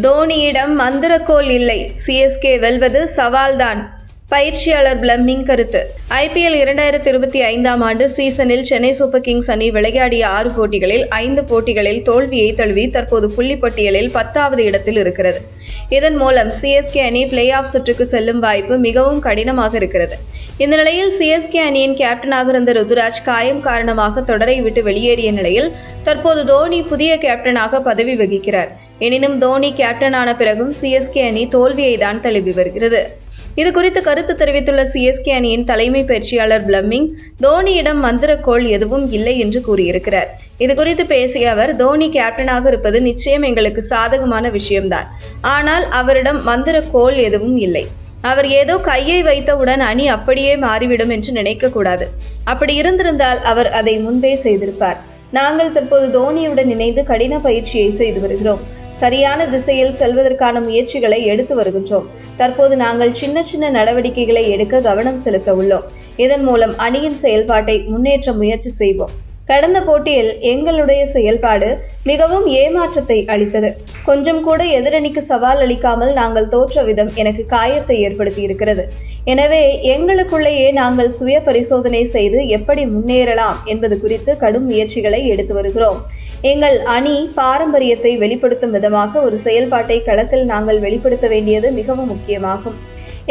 தோனியிடம் மந்திரக்கோல் இல்லை. சிஎஸ்கே வெல்வது சவால்தான். பயிற்சியாளர் பிளம்மிங் கருத்து. ஐபிஎல் இரண்டாயிரத்தி இருபத்தி ஐந்தாம் ஆண்டு சீசனில் சென்னை சூப்பர் கிங்ஸ் அணி விளையாடிய ஆறு போட்டிகளில் ஐந்து போட்டிகளில் தோல்வியை தழுவி தற்போது புள்ளிப்பட்டியலில் பத்தாவது இடத்தில் இருக்கிறது. இதன் மூலம் சிஎஸ்கே அணி பிளே ஆஃப் சுற்றுக்கு செல்லும் வாய்ப்பு மிகவும் கடினமாக இருக்கிறது. இந்த நிலையில் சிஎஸ்கே அணியின் கேப்டனாக இருந்த ருதுராஜ் காயம் காரணமாக தொடரை விட்டு வெளியேறிய நிலையில் தற்போது தோனி புதிய கேப்டனாக பதவி வகிக்கிறார். எனினும் தோனி கேப்டனான பிறகும் சிஎஸ்கே அணி தோல்வியை தான் தழுவி வருகிறது. இது குறித்து கருத்து தெரிவித்துள்ள சிஎஸ்கே அணியின் தலைமை பயிற்சியாளர் பிளம்மிங் தோனியிடம் மந்திரக்கோள் எதுவும் இல்லை என்று கூறியிருக்கிறார். இது குறித்து பேசிய அவர் தோனி கேப்டனாக இருப்பது நிச்சயம் எங்களுக்கு சாதகமான விஷயம்தான். ஆனால் அவரிடம் மந்திரக்கோள் எதுவும் இல்லை. அவர் ஏதோ கையை வைத்தவுடன் அணி அப்படியே மாறிவிடும் என்று நினைக்கக்கூடாது. அப்படி இருந்திருந்தால் அவர் அதை முன்பே செய்திருப்பார். நாங்கள் தற்போது தோனியுடன் இணைந்து கடின பயிற்சியை செய்து வருகிறோம். சரியான திசையில் செல்வதற்கான முயற்சிகளை எடுத்து வருகின்றோம். தற்போது நாங்கள் சின்ன சின்ன நடவடிக்கைகளை எடுக்க கவனம் செலுத்த உள்ளோம். இதன் மூலம் அணியின் செயல்பாட்டை முன்னேற்ற முயற்சி செய்வோம். கடந்த போட்டியில் எங்களுடைய செயல்பாடு மிகவும் ஏமாற்றத்தை அளித்தது. கொஞ்சம் கூட எதிரணிக்கு சவால் அளிக்காமல் நாங்கள் தோற்ற விதம் எனக்கு காயத்தை ஏற்படுத்தி இருக்கிறது எனவே எங்களுக்குள்ளேயே நாங்கள் சுய பரிசோதனை செய்து எப்படி முன்னேறலாம் என்பது குறித்து கடும் முயற்சிகளை எடுத்து வருகிறோம். எங்கள் அணி பாரம்பரியத்தை வெளிப்படுத்தும் விதமாக ஒரு செயல்பாட்டை களத்தில் நாங்கள் வெளிப்படுத்த வேண்டியது மிகவும் முக்கியமாகும்.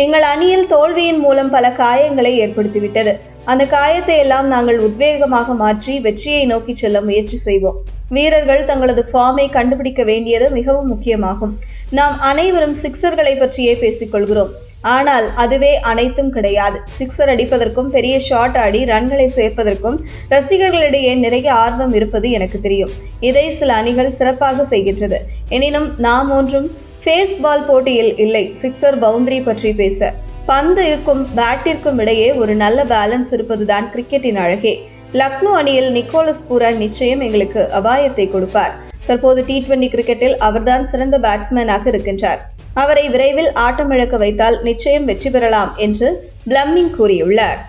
எங்கள் அணியில் தோல்வியின் மூலம் பல காயங்களை ஏற்படுத்திவிட்டது. அந்த காயத்தை எல்லாம் நாங்கள் உத்வேகமாக மாற்றி வெற்றியை நோக்கி செல்ல முயற்சி செய்வோம். வீரர்கள் தங்களது ஃபார்மை கண்டுபிடிக்க வேண்டியது மிகவும் முக்கியமாகும். நாம் அனைவரும் சிக்ஸர்களை பற்றியே பேசிக்கொள்கிறோம் ஆனால் அதுவே அனைத்தும் கிடையாது. சிக்ஸர் அடிப்பதற்கும் பெரிய ஷாட் ஆடி ரன்களை சேர்ப்பதற்கும் ரசிகர்களிடையே நிறைய ஆர்வம் இருப்பது எனக்கு தெரியும். இதை சில அணிகள் சிறப்பாக செய்கின்றது. எனினும் நாம் ஒன்றும் ஃபேஸ்பால் போட்டியில் இல்லை. சிக்ஸர் பவுண்டரி பற்றி பேச. பந்து இருக்கும் பேட்டிற்கும் இடையே ஒரு நல்ல பேலன்ஸ் இருப்பதுதான் கிரிக்கெட்டின் அழகே. லக்னோ அணியில் நிக்கோலஸ் பூரன் நிச்சயம் எங்களுக்கு அபாயத்தை கொடுப்பார். தற்போது டி டுவெண்டி கிரிக்கெட்டில் அவர்தான் சிறந்த பேட்ஸ்மேனாக இருக்கின்றார். அவரை விரைவில் ஆட்டமிழக்க வைத்தால் நிச்சயம் வெற்றி பெறலாம் என்று பிளம்மிங் கூறியுள்ளார்.